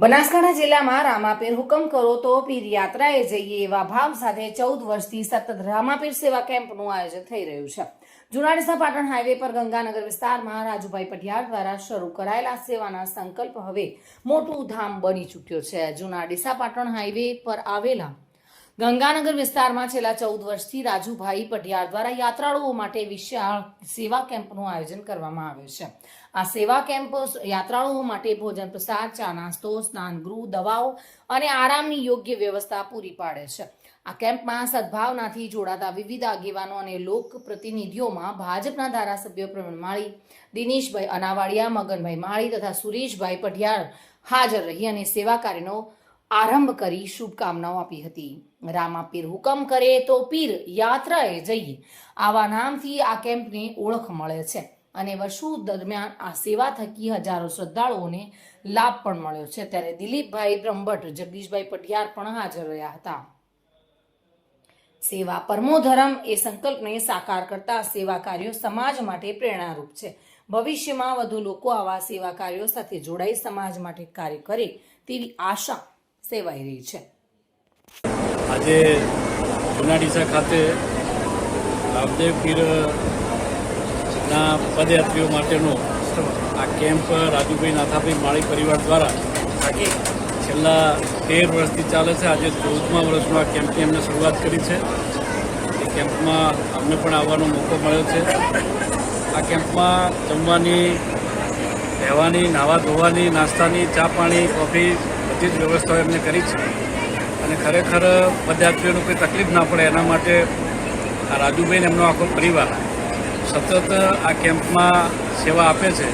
બનાસકાંઠા જિલ્લામાં રામાપીર હુકમ કરો તો પીર યાત્રાએ જઈએ એવા ભાવ સાથે ચૌદ વર્ષથી સતત રામાપીર સેવા કેમ્પનું આયોજન થઈ રહ્યું છે. જુનાડીસા પાટણ હાઈવે પર ગંગાનગર વિસ્તારમાં રાજુભાઈ પઢિયાર દ્વારા શરૂ કરાયેલા સેવાના સંકલ્પ હવે મોટું ધામ બની ચૂક્યો છે. જુનાડીસા પાટણ હાઈવે પર આવેલા ગંગાનગર વિસ્તારમાં છેલ્લા ચૌદ વર્ષથી રાજુભાઈ પઢિયાર દ્વારા યાત્રાળુઓ માટે વિશાળ સેવા કેમ્પનું આયોજન કરવામાં આવ્યું છે. આ સેવા કેમ્પ યાત્રાળુઓ માટે ભોજન પ્રસાદ, ચા નાસ્તો, સ્નાન ગૃહ, દવાઓ અને આરામની યોગ્ય વ્યવસ્થા પૂરી પાડે છે. આ કેમ્પમાં સદભાવનાથી જોડાતા વિવિધ આગેવાનો અને લોક પ્રતિનિધિઓમાં ભાજપના ધારાસભ્યો પ્રવીણ માળી, દિનેશભાઈ અનાવાડિયા, મગનભાઈ માળી તથા સુરેશભાઈ પઢિયાર હાજર રહી અને સેવા કાર્યનો આરંભ કરી શુભકામનાઓ આપી હતી. રામા પીર હુકમ કરે તો પીર યાત્રાએ જઈએ. આવા નામથી આ કેમ્પને ઓળખ મળે છે. અને વર્ષો દરમિયાન આ સેવા થકી હજારો શ્રદ્ધાળુઓને લાભ પણ મળ્યો છે. ત્યારે દિલીપભાઈ બ્રહ્મભટ્ટ, જગદીશભાઈ પટિયાર પણ હાજર રહ્યા હતા. સેવા પરમો ધર્મ એ સંકલ્પને સાકાર કરતા સેવા કાર્યો સમાજ માટે પ્રેરણારૂપ છે. ભવિષ્યમાં વધુ લોકો આવા સેવા કાર્યો સાથે જોડાઈ સમાજ માટે કાર્ય કરે તેવી આશા સેવાઈ રહી છે. આજે ખાતે ના પદયાત્રીઓ માટેનો આ કેમ્પ રાજુભાઈ નાથાભાઈ માળી પરિવાર દ્વારા છેલ્લા તેર વર્ષથી ચાલે છે. આજે ચૌદમા વર્ષમાં આ કેમ્પની અમને શરૂઆત કરી છે. એ કેમ્પમાં અમને પણ આવવાનો મોકો મળ્યો છે. આ કેમ્પમાં જમવાની, રહેવાની, નાવા ધોવાની, નાસ્તાની, ચા પાણી, કોફી બધી જ વ્યવસ્થાઓ એમને કરી છે. અને ખરેખર પદયાત્રીઓને કોઈ તકલીફ ના પડે એના માટે આ રાજુભાઈને એમનો આખો પરિવાર સતત આ કેમ્પમાં સેવા આપે છે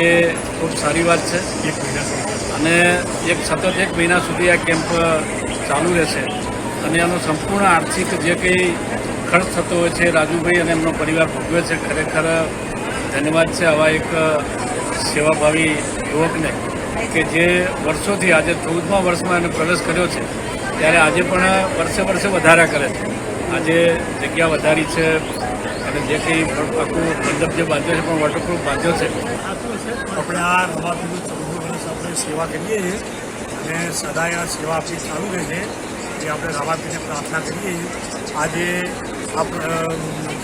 એ ખૂબ સારી વાત છે. એક મહિના અને એક સતત એક મહિના સુધી આ કેમ્પ ચાલુ રહેશે. અને એનો સંપૂર્ણ આર્થિક જે કંઈ ખર્ચ થતો હોય છે રાજુભાઈ અને એમનો પરિવાર ભોગવે છે ખરેખર ધન્યવાદ છે આવા એક સેવાભાવી યુવકને કે જે વર્ષોથી આજે ચૌદમા વર્ષમાં એને પ્રવેશ કર્યો છે. ત્યારે આજે પણ વર્ષે વર્ષે વધારા કરે છે. આજે જગ્યા વધારી છે અને જે કંઈ આખું મંડપ જે બાંધ્યો છે પણ વોટરપ્રૂફ બાંધ્યો છે. આપણે આ રમાપીનું ચૌદમું આપણે સેવા કરીએ છીએ અને સદાય આ સેવા આપણી ચાલુ રહેશે જે આપણે રમાપીને પ્રાર્થના કરીએ છીએ. આજે આપણે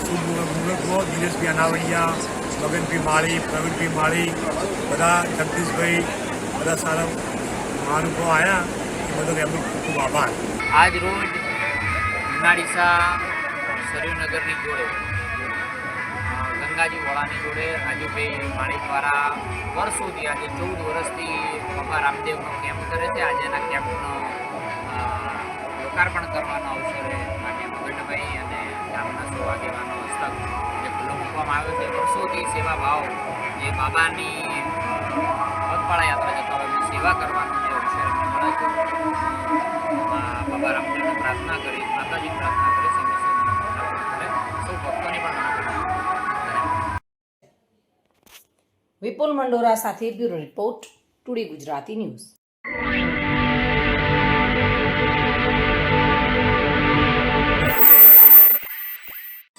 શુભ મુહૂર્તમાં દિનેશભાઈ અનાવૈયા મગનભાઈ માળી પ્રવીણભાઈ માળી બધા જગદીશભાઈ બધા સારા મહાનુભાવો આવ્યા એ બદલ એમનો ખૂબ ખૂબ આભાર. આજ રોજ ઉનાળીસા સરયુનગરની જોડે ગંગાજી વોળાની જોડે રાજુભાઈ માણી દ્વારા વર્ષોથી આજે ચૌદ વર્ષથી બાબા રામદેવનો કેમ્પ કરે છે. આજે એના કેમ્પનો લોકાર્પણ કરવાનો અવસરે માન્ય મગનભાઈ અને ગામના સૌ આગેવાનો હસ્તક જે ખુલ્લો મૂકવામાં આવ્યો છે. વર્ષોથી સેવા ભાવ જે બાબાની પગપાળા યાત્રા જતા હોય સેવા કરવાનો જે અવસર મળે છે. પ્રાર્થના કરી માતાજી પ્રાર્થના કરી સૌ વિપુલ મંડોરા સાથે bureau report today Gujarati news